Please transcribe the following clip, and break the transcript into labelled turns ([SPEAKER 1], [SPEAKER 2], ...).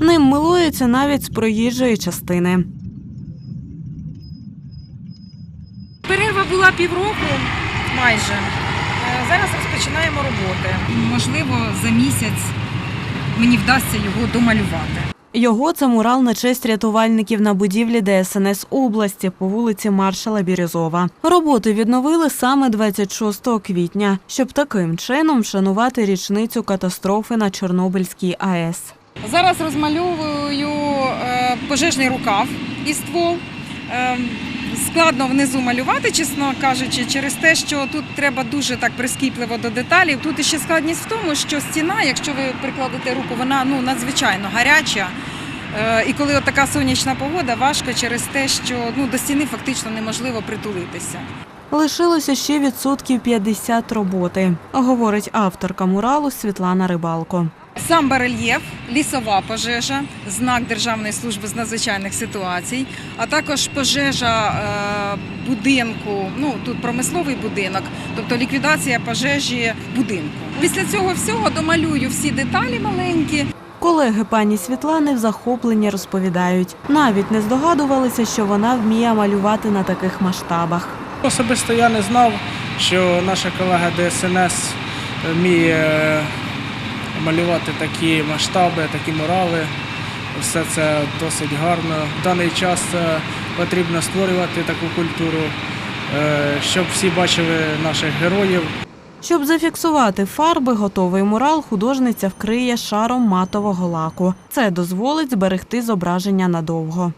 [SPEAKER 1] Ним милуються навіть з проїжджої частини.
[SPEAKER 2] Перерва була півроку майже. Е, Зараз розпочинаємо роботи. Можливо, за місяць мені вдасться його домалювати.
[SPEAKER 1] Його це мурал на честь рятувальників на будівлі ДСНС області по вулиці Маршала Бірюзова. Роботи відновили саме 26 квітня, щоб таким чином вшанувати річницю катастрофи на Чорнобильській АЕС.
[SPEAKER 2] Зараз розмальовую е, пожежний рукав і ствол. Е, Складно внизу малювати, чесно кажучи, через те, що тут треба дуже так прискіпливо до деталей. Тут ще складність в тому, що стіна, якщо ви прикладете руку, вона ну надзвичайно гаряча. Е, І коли от така сонячна погода, важко через те, що ну до стіни фактично неможливо притулитися.
[SPEAKER 1] Лишилося ще відсотків 50 роботи, говорить авторка муралу Світлана Рибалко.
[SPEAKER 2] Сам барельєф, лісова пожежа, знак Державної служби з надзвичайних ситуацій, а також пожежа е, будинку. Ну тут промисловий будинок, тобто ліквідація пожежі будинку. Після цього всього домалюю всі деталі маленькі.
[SPEAKER 1] Колеги пані Світлани в захопленні розповідають. Навіть не здогадувалися, що вона вміє малювати на таких масштабах.
[SPEAKER 3] Особисто я не знав, що наша колега ДСНС вміє малювати такі масштаби, такі мурали. Все це досить гарно. В даний час е, потрібно створювати таку культуру, е, щоб всі бачили наших героїв.
[SPEAKER 1] Щоб зафіксувати фарби, готовий мурал художниця вкриє шаром матового лаку. Це дозволить зберегти зображення надовго.